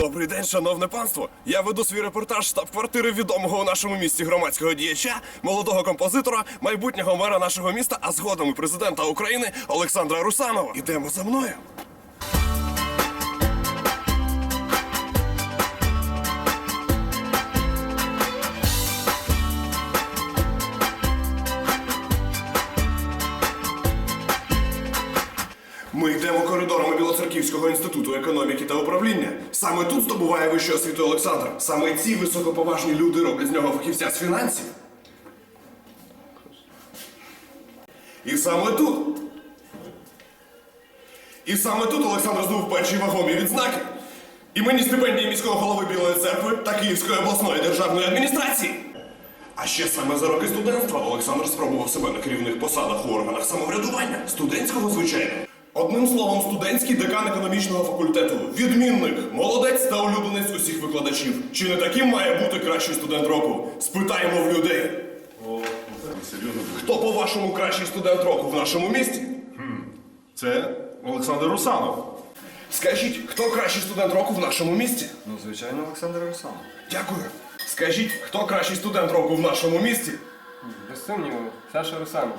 Добрий день, шановне панство. Я веду свій репортаж штаб-квартири відомого у нашому місті громадського діяча, молодого композитора, майбутнього мера нашого міста, а згодом і президента України Олександра Русанова. Ідемо за мною. Ми йдемо коридорами Білоцерківського інституту економіки та управління. Саме тут здобуває вищу освіту Олександр. Саме ці високоповажні люди роблять з нього фахівця з фінансів. І саме тут. І саме тут Олександр здобув перші вагомі відзнаки. Імені стипендії міського голови Білої церкви та Київської обласної державної адміністрації. А ще саме за роки студентства Олександр спробував себе на керівних посадах у органах самоврядування, студентського звичайно. Одним словом, студентський декан економічного факультету, відмінник, молодець та улюбленець усіх викладачів. Чи не таким має бути кращий студент року? Спитаємо в людей. О, серйозно. Хто, по-вашому, кращий студент року в нашому місті? Це Олександр Русанов. Скажіть, хто кращий студент року в нашому місті? Ну, звичайно, Олександр Русланов. Дякую. Скажіть, хто кращий студент року в нашому місті? Без сумніву, Саша Русанов.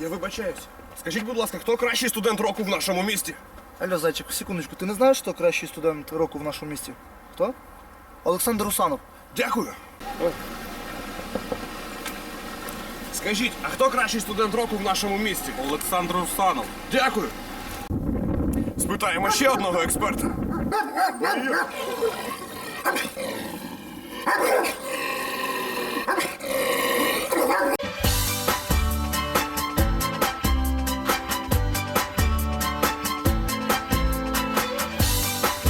Я вибачаюсь. Скажіть, будь ласка, хто кращий студент року в нашому місті? Алло, зайчик, секундочку, ти не знаєш, хто кращий студент року в нашому місті? Хто? Олександр Русанов. Дякую. Скажіть, а хто кращий студент року в нашому місті? Олександр Русанов. Дякую. Спитаємо ще одного експерта.